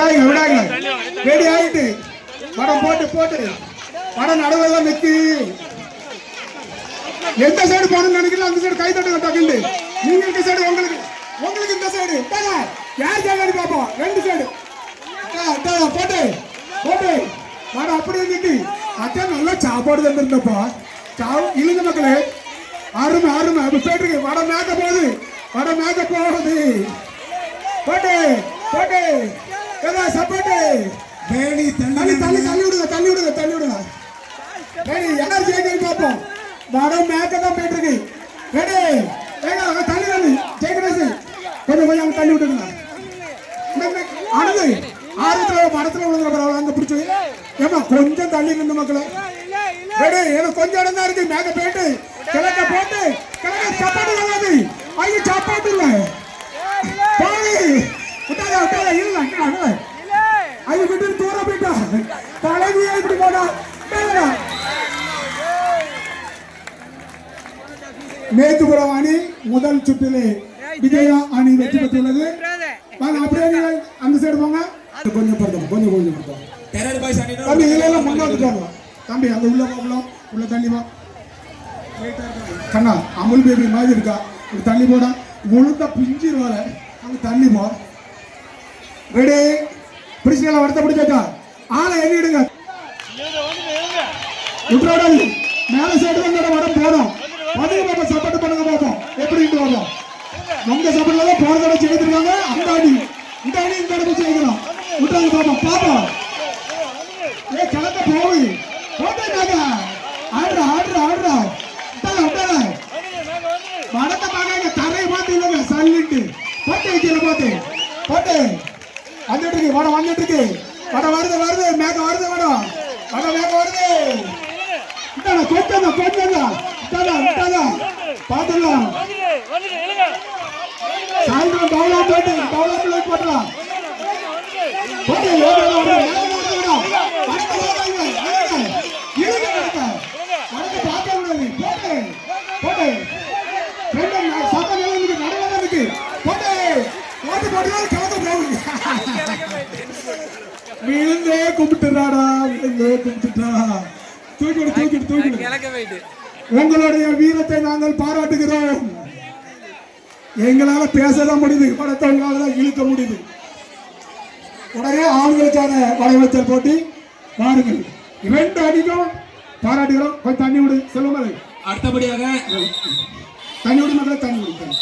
விடாங்க விடாங்க ready ஆயிட்டு. படம் போட்டு போட்டு. படம் நடுவெல்லாம் நிற்கு எந்த சைடு போகணும்னு நினைக்கிறீங்க அந்த சைடு கை தட்டுங்க டக்குண்டு நீங்க இந்த சைடு உங்களுக்கு உங்களுக்கு இந்த சைடு யார் ஜாகாடி பார்ப்போம்? ரெண்டு சைடு போட்டு போட்டு. படம் அப்படியே நிக்கு அதான் நல்லா சாப்பாடு தந்துருந்தப்பா. சாவு இழுந்த மக்களே. அருமை அருமை. அப்படி போயிட்டு வடம் மேக்க போகுது. வடம் மேக்க போகுது. போட்டு போட்டு. ஏதா சப்போட்டு வேணி தள்ளி தள்ளி தள்ளி விடுங்க தள்ளி விடுங்க தள்ளி விடுங்க. ரெடி எனர்ஜி எங்க பார்ப்போம். வடம் மேக்க தான் போயிட்டு இருக்கு ரெடி ஏங்க அங்க தள்ளி தள்ளி ஜெயகணேஷ் கொஞ்சம் கொஞ்சம் அங்க தள்ளி விட்டுருங்க. ஆனது ஆரத்துல மரத்துல விழுந்துற பரவாயில்ல அங்க பிடிச்சி ஏமா கொஞ்சம் தள்ளி நின்று மக்களே. ரெடி எனக்கு கொஞ்சம் இடம் தான் இருக்கு. மேக போயிட்டு கிழக்க போட்டு கிழக்க சாப்பாடு மேத்துப்புறம் அணி முதல் சுற்றிலே விஜயா அணி வெற்றி பெற்றுள்ளது. வாங்க அப்படியே நீங்கள் அந்த சைடு போங்க. கொஞ்சம் படுத்தணும் கொஞ்சம் கொஞ்சம் அணியினர் தம்பி இதுல எல்லாம் முன்ன வந்துட்டாங்க தம்பி அந்த உள்ள போகலாம் உள்ள தள்ளி வா கண்ணா அமுல் பேபி மாதிரி இருக்கா? இப்படி தள்ளி போடா. முழுக்க பிஞ்சிருவால அங்க தள்ளி போ. ரெடி பிடிச்சிக்கலாம் வருத்த பிடிச்சாச்சா? ஆளை எண்ணிடுங்க விட்டுறாடாது மேல சைடு வந்து வடம் போடும் பண்ணுங்க பாப்போம் சப்போர்ட் பண்ணுங்க பாப்போம். எப்படி இருந்து வரும்? நம்ம சப்போர்ட்ல தான் போன தடவை செய்திருக்காங்க அந்த அடி இந்த அடி இந்த அடி செய்யணும் விட்டுறாங்க பாப்போம். பாப்போம். ஏ கிளம்ப போய். போட்டாங்க ஆடுறா ஆடுறா ஆடுறா. விட்டாங்க விட்டாங்க வடத்தை பார்க்காங்க தரையை பார்த்து இல்லைங்க சல்லிட்டு. போட்டு வைக்கல போட்டு. போட்டு. வந்துட்டு இருக்கு. வட வந்துட்டு இருக்கு. வட வருது வருது. மேக வருது வட வட மேக வருது. விட்டாங்க கொஞ்சம் தான் கொஞ்சம் சாயந்தரம் பவுலா போட்டு. பவுலா பிள்ளை போட்டுலாம். போட்டு விழுந்தே கும்பிட்டுறாடா விழுந்தே கும்பிட்டுட்டா தூக்கிடு தூக்கிடு தூக்கிடு கிழக்க போயிட்டு. உங்களுடைய வீரத்தை நாங்கள் பாராட்டுகிறோம். எங்களால பேசதான் முடியுது படத்தவங்களால தான் இழுக்க முடியுது. உடனே ஆண்களுக்கான வலைவச்சல் போட்டி வாருங்கள். இரண்டு அணிக்கும் பாராட்டுகிறோம். கொஞ்சம் தண்ணி விடு செல்வமலை. அடுத்தபடியாக தண்ணி விடு மக்களை தண்ணி விடு.